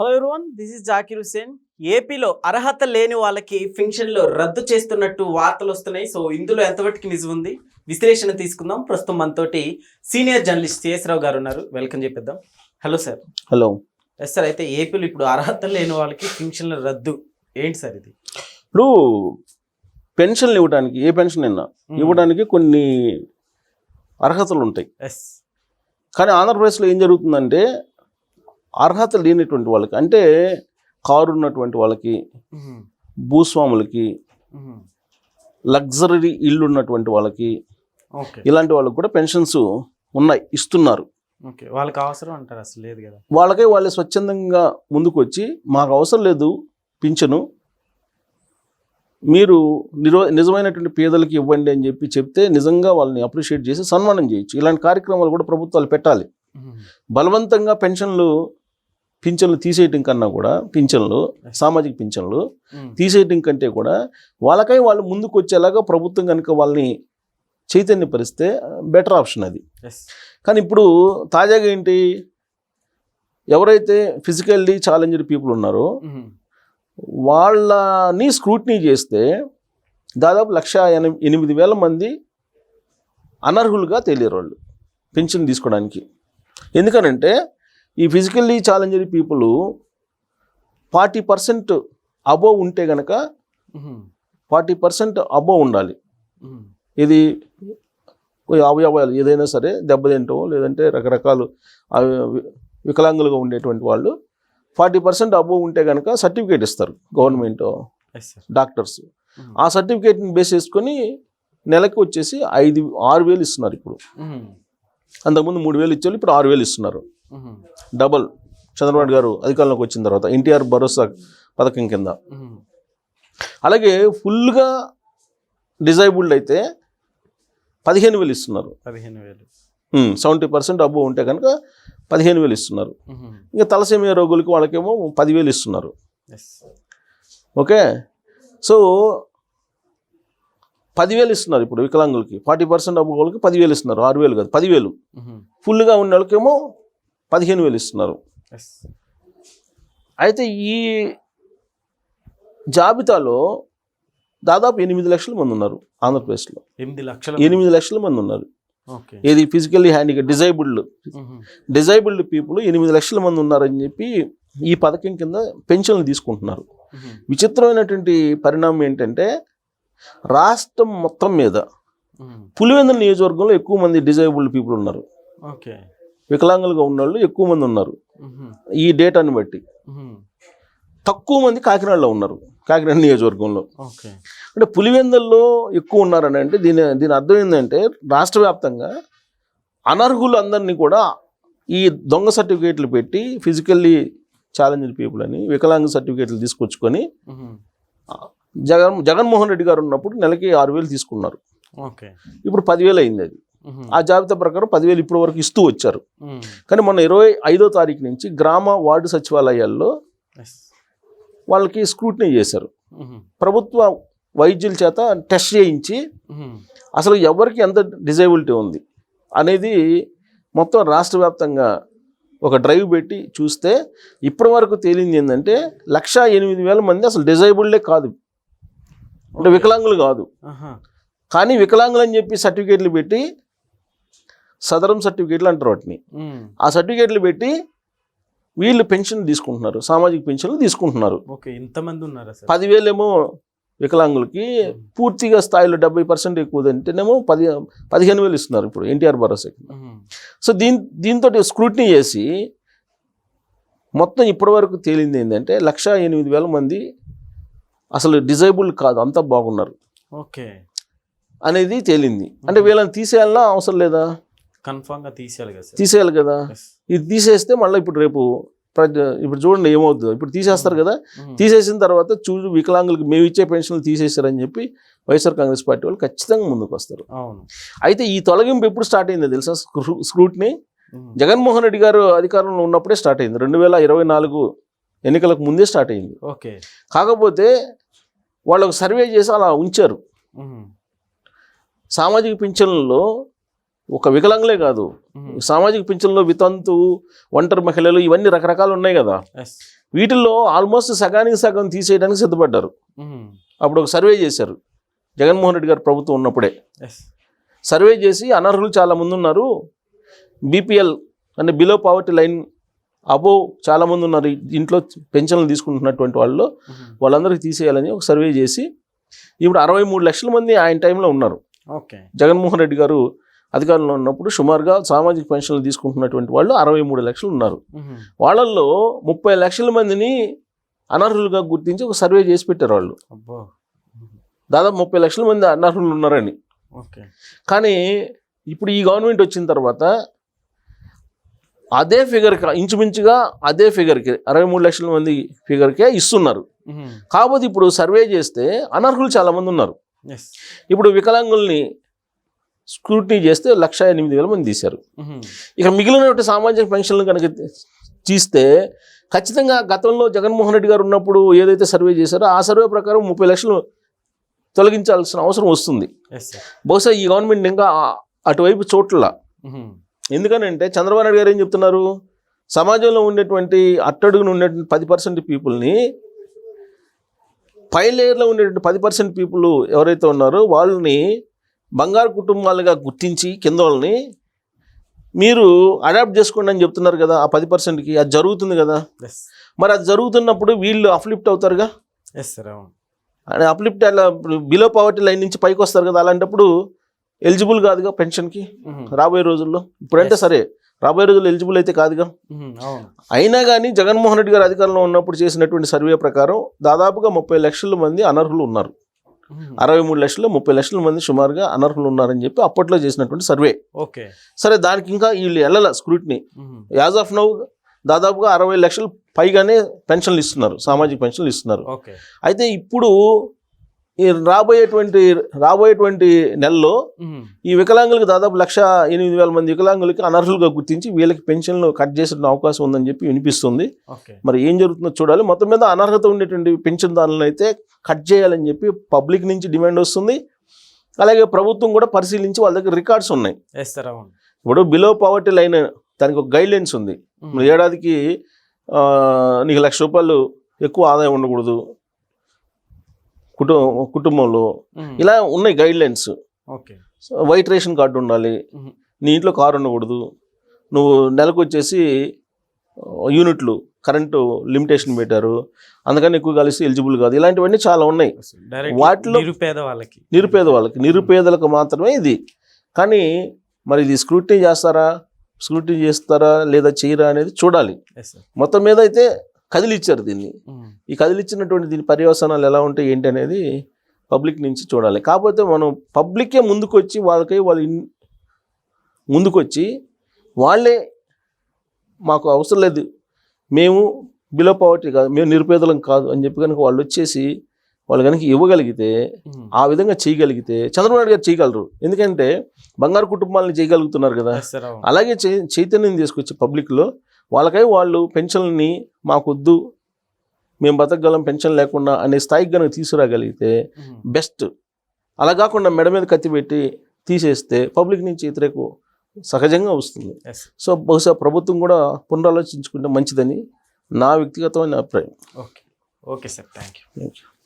Hello everyone this is Zakir Hussain ఏపీలో అర్హత లేని వాళ్ళకి ఫింక్షన్లు రద్దు చేస్తున్నట్టు వార్తలు వస్తున్నాయి. సో ఇందులో ఎంతవరకు నిజం ఉంది? విశ్లేషణ తీసుకుందాం. ప్రస్తుతం మనతోటి సీనియర్ జర్నలిస్ట్ సిఎస్ రావు గారు ఉన్నారు. Welcome చెప్పిద్దాం. Hello sir hello yes sir అయితే ఏపీలో ఇప్పుడు అర్హత లేని వాళ్ళకి ఫింక్షన్ల రద్దు. ఏంటి సార్ ఇది? ఇప్పుడు పెన్షన్లు ఇవ్వడానికి ఏ పెన్షన్ అయినా ఇవ్వడానికి కొన్ని అర్హతలు ఉంటాయి. ఎస్ కానీ ఆంధ్రప్రదేశ్లో ఏం జరుగుతుందంటే అర్హత లేనటువంటి వాళ్ళకి అంటే కారు ఉన్నటువంటి వాళ్ళకి భూస్వాములకి లగ్జరీ ఇల్లు ఉన్నటువంటి వాళ్ళకి ఇలాంటి వాళ్ళకి కూడా పెన్షన్స్ ఉన్నాయి ఇస్తున్నారు. వాళ్ళకి అవసరం అంటారు అసలు లేదు కదా? వాళ్ళకే వాళ్ళు స్వచ్ఛందంగా ముందుకు వచ్చి మాకు అవసరం లేదు పింఛను మీరు నిరో నిజమైనటువంటి పేదలకి ఇవ్వండి అని చెప్పి చెప్తే నిజంగా వాళ్ళని అప్రిషియేట్ చేసి సన్మానం చేయొచ్చు. ఇలాంటి కార్యక్రమాలు కూడా ప్రభుత్వాలు పెట్టాలి. బలవంతంగా పెన్షన్లు పింఛన్లు తీసేయటం కన్నా కూడా పింఛన్లు సామాజిక పింఛన్లు తీసేయటం కంటే కూడా వాళ్ళకై వాళ్ళు ముందుకు వచ్చేలాగా ప్రభుత్వం కనుక వాళ్ళని చైతన్యపరిస్తే బెటర్ ఆప్షన్ అది. కానీ ఇప్పుడు తాజాగా ఏంటి? ఎవరైతే ఫిజికల్లీ ఛాలెంజ్డ్ పీపుల్ ఉన్నారో వాళ్ళని స్క్రూటినీ చేస్తే దాదాపు లక్ష ఎన- ఎనిమిది వేల మంది అనర్హులుగా తేలేరు వాళ్ళు పెన్షన్ తీసుకోవడానికి. ఎందుకనంటే ఈ physically challenged people forty percent above ఉంటే గనక ఫార్టీ పర్సెంట్ అబోవ్ ఉండాలి. ఇది అవయవాలు ఏదైనా సరే దెబ్బతింటో లేదంటే రకరకాలు వికలాంగులుగా ఉండేటువంటి వాళ్ళు ఫార్టీ పర్సెంట్ అబోవ్ ఉంటే కనుక సర్టిఫికేట్ ఇస్తారు గవర్నమెంట్ డాక్టర్స్ ఆ సర్టిఫికేట్ని బేస్ చేసుకొని నెలకి వచ్చేసి ఐదు ఆరు వేలు ఇస్తున్నారు ఇప్పుడు. అంతకుముందు మూడు వేలు ఇచ్చేవాళ్ళు ఇప్పుడు ఆరు వేలు ఇస్తున్నారు. డబల్ చంద్రబాబు గారు అధికారంలోకి వచ్చిన తర్వాత ఎన్టీఆర్ భరోసా పథకం కింద. అలాగే ఫుల్గా డిజైబుల్డ్ అయితే పదిహేను వేలు ఇస్తున్నారు. పదిహేను వేలు. సెవెంటీ పర్సెంట్ అబ్బో ఉంటే కనుక పదిహేను వేలు ఇస్తున్నారు. ఇంకా తలసేమియా రోగులకి వాళ్ళకేమో పదివేలు ఇస్తున్నారు. ఓకే? సో పదివేలు ఇస్తున్నారు ఇప్పుడు వికలాంగులకి. ఫార్టీ పర్సెంట్ అబ్బో వాళ్ళకి పదివేలు ఇస్తున్నారు. ఆరు వేలు కాదు పదివేలు. ఫుల్గా ఉన్న వాళ్ళకేమో పదిహేను వేలు ఇస్తున్నారు. అయితే ఈ జాబితాలో దాదాపు ఎనిమిది లక్షల మంది ఉన్నారు ఆంధ్రప్రదేశ్లో. ఎనిమిది లక్షల ఎనిమిది లక్షల మంది ఉన్నారు. ఏది ఫిజికల్లీ హ్యాండిగా డిజైబుల్డ్. డిజైబుల్డ్ పీపుల్ ఎనిమిది లక్షల మంది ఉన్నారని చెప్పి ఈ పథకం కింద పెన్షన్లు తీసుకుంటున్నారు. విచిత్రమైనటువంటి పరిణామం ఏంటంటే రాష్ట్రం మొత్తం మీద పులివెందుల నియోజకవర్గంలో ఎక్కువ మంది డిజైబుల్డ్ పీపుల్ ఉన్నారు. ఓకే. వికలాంగులుగా ఉన్నవాళ్ళు ఎక్కువ మంది ఉన్నారు. ఈ డేటాని బట్టి. తక్కువ మంది కాకినాడలో ఉన్నారు. కాకినాడ నియోజకవర్గంలో. ఓకే. అంటే పులివెందుల్లో ఎక్కువ ఉన్నారని అంటే దీని దీని అర్థం ఏంటంటే రాష్ట్ర వ్యాప్తంగా అనర్హులు అందరినీ కూడా ఈ దొంగ సర్టిఫికేట్లు పెట్టి ఫిజికల్లీ ఛాలెంజ్డ్ పీపుల్ అని వికలాంగ సర్టిఫికేట్లు తీసుకొచ్చుకొని జగన్ జగన్మోహన్ రెడ్డి గారు ఉన్నప్పుడు నెలకి ఆరు వేలు తీసుకున్నారు. ఓకే. ఇప్పుడు పదివేలు అయింది అది. ఆ జాబితా ప్రకారం పదివేలు ఇప్పటి వరకు ఇస్తూ వచ్చారు. కానీ మొన్న ఇరవై ఐదో తారీఖు నుంచి గ్రామ వార్డు సచివాలయాల్లో వాళ్ళకి స్క్రూటినీ చేశారు. ప్రభుత్వ వైద్యుల చేత టెస్ట్ చేయించి అసలు ఎవరికి ఎంత డిజేబిలిటీ ఉంది అనేది మొత్తం రాష్ట్ర వ్యాప్తంగా ఒక డ్రైవ్ పెట్టి చూస్తే ఇప్పటి వరకు తేలింది ఏంటంటే లక్ష ఎనిమిది వేల మంది అసలు డిజైబుల్డే కాదు. అంటే వికలాంగులు కాదు. కానీ వికలాంగులు అని చెప్పి సర్టిఫికేట్లు పెట్టి సదరం సర్టిఫికేట్లు అంటారు వాటిని. ఆ సర్టిఫికేట్లు పెట్టి వీళ్ళు పెన్షన్ తీసుకుంటున్నారు సామాజిక పెన్షన్లు తీసుకుంటున్నారు. ఓకే ఇంతమంది ఉన్నారా పదివేలేమో వికలాంగులకి పూర్తిగా స్థాయిలో డెబ్బై పర్సెంట్ ఎక్కువ అంటేనేమో పది పదిహేను వేలు ఇస్తున్నారు ఇప్పుడు ఎన్టీఆర్ భరోసాకి సో దీని దీంతో స్క్రూటినీ చేసి మొత్తం ఇప్పటివరకు తేలింది ఏంటంటే లక్ష ఎనిమిది వేల మంది అసలు డిజైబుల్ కాదు అంతా బాగున్నారు. ఓకే. అనేది తేలింది. అంటే వీళ్ళని తీసేయాలన్నా అవసరం లేదా? కన్ఫామ్గా తీసేయాలి కదా తీసేయాలి కదా. ఇది తీసేస్తే మళ్ళీ ఇప్పుడు రేపు ఇప్పుడు చూడండి ఏమవుతుందో. ఇప్పుడు తీసేస్తారు కదా? Mhm. తీసేసిన తర్వాత చూడు వికలాంగులకు మేము ఇచ్చే పెన్షన్లు తీసేశారని చెప్పి వైఎస్ఆర్ కాంగ్రెస్ పార్టీ వాళ్ళు ఖచ్చితంగా ముందుకు వస్తారు. అవును. అయితే ఈ తొలగింపు ఎప్పుడు స్టార్ట్ అయిందో తెలుసా? స్క్రూ- స్క్రూట్ని? Mhm. జగన్మోహన్ రెడ్డి గారు అధికారంలో ఉన్నప్పుడే స్టార్ట్ అయింది. రెండు వేల ఇరవై నాలుగు ఎన్నికలకు ముందే స్టార్ట్ అయింది. ఓకే. కాకపోతే వాళ్ళు ఒక సర్వే చేసి అలా ఉంచారు. Mhm. సామాజిక పింఛన్లలో ఒక వికలాంగులే కాదు. సామాజిక పింఛన్లో వితంతు ఒంటరి మహిళలు ఇవన్నీ రకరకాలు ఉన్నాయి కదా. వీటిల్లో ఆల్మోస్ట్ సగానికి సగం తీసేయడానికి సిద్ధపడ్డారు. అప్పుడు ఒక సర్వే చేశారు. జగన్మోహన్ రెడ్డి గారు ప్రభుత్వం ఉన్నప్పుడే. సర్వే చేసి అనర్హులు చాలా మంది ఉన్నారు. బీపీఎల్ అంటే బిలో పావర్టీ లైన్ అబోవ్ చాలా మంది ఉన్నారు. ఇంట్లో పెన్షన్లు తీసుకుంటున్నటువంటి వాళ్ళు వాళ్ళందరికీ తీసేయాలని ఒక సర్వే చేసి ఇప్పుడు అరవై మూడు లక్షల మంది ఆయన టైంలో ఉన్నారు. ఓకే జగన్మోహన్ రెడ్డి గారు అధికారంలో ఉన్నప్పుడు సుమారుగా సామాజిక పెన్షన్లు తీసుకుంటున్నటువంటి వాళ్ళు అరవై మూడు లక్షలు ఉన్నారు. వాళ్ళల్లో ముప్పై లక్షల మందిని అనర్హులుగా గుర్తించి ఒక సర్వే చేసి పెట్టారు వాళ్ళు. దాదాపు ముప్పై లక్షల మంది అనర్హులు ఉన్నారని. ఓకే. కానీ ఇప్పుడు ఈ గవర్నమెంట్ వచ్చిన తర్వాత అదే ఫిగర్కి ఇంచుమించుగా అదే ఫిగర్కి అరవై మూడు లక్షల మంది ఫిగర్కే ఇస్తున్నారు. కాకపోతే ఇప్పుడు సర్వే చేస్తే అనర్హులు చాలామంది ఉన్నారు. ఇప్పుడు వికలాంగుల్ని స్క్రూటినీ చేస్తే లక్ష ఎనిమిది వేల మంది తీశారు. ఇక మిగిలినటువంటి సామాజిక పెన్షన్లు కనుక తీస్తే ఖచ్చితంగా గతంలో జగన్మోహన్ రెడ్డి గారు ఉన్నప్పుడు ఏదైతే సర్వే చేశారో ఆ సర్వే ప్రకారం ముప్పై లక్షలు తొలగించాల్సిన అవసరం వస్తుంది. బహుశా ఈ గవర్నమెంట్ ఇంకా అటువైపు చోట్ల. ఎందుకనంటే చంద్రబాబు నాయుడు గారు ఏం చెప్తున్నారు? సమాజంలో ఉండేటువంటి అట్టడుగున ఉండేటువంటి పది పర్సెంట్ పీపుల్ని పై లేయర్లో ఉండేటువంటి పది పర్సెంట్ పీపుల్ ఎవరైతే ఉన్నారో వాళ్ళని బంగారు కుటుంబాలుగా గుర్తించి కింద వాళ్ళని మీరు అడాప్ట్ చేసుకోండి అని చెప్తున్నారు కదా ఆ పది పర్సెంట్కి. అది జరుగుతుంది కదా. మరి అది జరుగుతున్నప్పుడు వీళ్ళు అఫ్లిఫ్ట్ అవుతారుగా? ఎస్ సార్ అవును. అని అప్లిఫ్ట్ అలా బిలో పవర్టీ లైన్ నుంచి పైకి వస్తారు కదా అలాంటప్పుడు ఎలిజిబుల్ కాదుగా పెన్షన్కి రాబోయే రోజుల్లో? ఇప్పుడంటే. సరే రాబోయే రోజుల్లో ఎలిజిబుల్ అయితే కాదుగా? అయినా కానీ జగన్మోహన్ రెడ్డి గారు అధికారంలో ఉన్నప్పుడు చేసినటువంటి సర్వే ప్రకారం దాదాపుగా ముప్పై లక్షల మంది అనర్హులు ఉన్నారు. అరవై మూడు లక్షలు ముప్పై లక్షల మంది సుమారుగా అనర్హులు ఉన్నారని చెప్పి అప్పట్లో చేసినటువంటి సర్వే. ఓకే. సరే దానికి ఇంకా వీళ్ళు వెళ్ళాల స్క్రూట్ని యాజ్ ఆఫ్ నౌ దాదాపుగా అరవై లక్షలు పైగానే పెన్షన్లు ఇస్తున్నారు సామాజిక పెన్షన్లు ఇస్తున్నారు. అయితే ఇప్పుడు ఈ రాబోయేటువంటి రాబోయేటువంటి నెలలో ఈ వికలాంగులకు దాదాపు లక్ష ఎనిమిది వేల మంది వికలాంగులకి అనర్హులుగా గుర్తించి వీళ్ళకి పెన్షన్లు కట్ చేసే అవకాశం ఉందని చెప్పి వినిపిస్తుంది. మరి ఏం జరుగుతుందో చూడాలి. మొత్తం మీద అనర్హత ఉండేటువంటి పెన్షన్దారులను అయితే కట్ చేయాలని చెప్పి పబ్లిక్ నుంచి డిమాండ్ వస్తుంది. అలాగే ప్రభుత్వం కూడా పరిశీలించి వాళ్ళ దగ్గర రికార్డ్స్ ఉన్నాయి. ఇప్పుడు బిలో పవర్టీ లైన్ దానికి ఒక గైడ్ లైన్స్ ఉంది ఏడాదికి నీకు లక్ష రూపాయలు ఎక్కువ ఆదాయం ఉండకూడదు. కుటుంబం కుటుంబంలో ఇలా ఉన్నాయి guidelines white ration card ఉండాలి. నీ ఇంట్లో కారు ఉండకూడదు. నువ్వు నెలకు వచ్చేసి యూనిట్లు కరెంటు లిమిటేషన్ పెట్టారు. అందుకని ఎక్కువ కలిసి ఎలిజిబుల్ కాదు. ఇలాంటివన్నీ చాలా ఉన్నాయి. వాటిలో- నిరుపేద వాళ్ళకి. నిరుపేద వాళ్ళకి. నిరుపేదలకు మాత్రమే ఇది. కానీ మరి ఇది స్క్రూటినీ చేస్తారా? స్క్రూటినీ చేస్తారా? లేదా చేయరా అనేది చూడాలి. మొత్తం మీద అయితే కదిలిచ్చారు దీన్ని. ఈ కదిలిచ్చినటువంటి దీని పర్యవసానాలు ఎలా ఉంటాయి ఏంటి అనేది పబ్లిక్ నుంచి చూడాలి. కాకపోతే మనం పబ్లికే ముందుకొచ్చి వాళ్ళకై వాళ్ళు ముందుకొచ్చి వాళ్ళే మాకు అవసరం లేదు. మేము బిలో పవర్టీ కాదు మేము నిరుపేదలం కాదు అని చెప్పి కనుక వాళ్ళు వచ్చేసి వాళ్ళు కనుక ఇవ్వగలిగితే ఆ విధంగా చేయగలిగితే చంద్రబాబు నాయుడు గారు చేయగలరు. ఎందుకంటే బంగారు కుటుంబాలను చేయగలుగుతున్నారు కదా. అలాగే చైతన్యం తీసుకొచ్చి పబ్లిక్లో వాళ్ళకై వాళ్ళు పెన్షన్ని మాకొద్దు మేము బతకగలం పెన్షన్ లేకుండా అనే స్థాయికి కనుక తీసుకురాగలిగితే బెస్ట్. అలా కాకుండా మెడ మీద కత్తి పెట్టి తీసేస్తే పబ్లిక్ నుంచి వ్యతిరేకం సహజంగా వస్తుంది. సో బహుశా ప్రభుత్వం కూడా పునరాలోచించుకుంటే మంచిదని నా వ్యక్తిగతమైన అభిప్రాయం. Okay okay sir thank you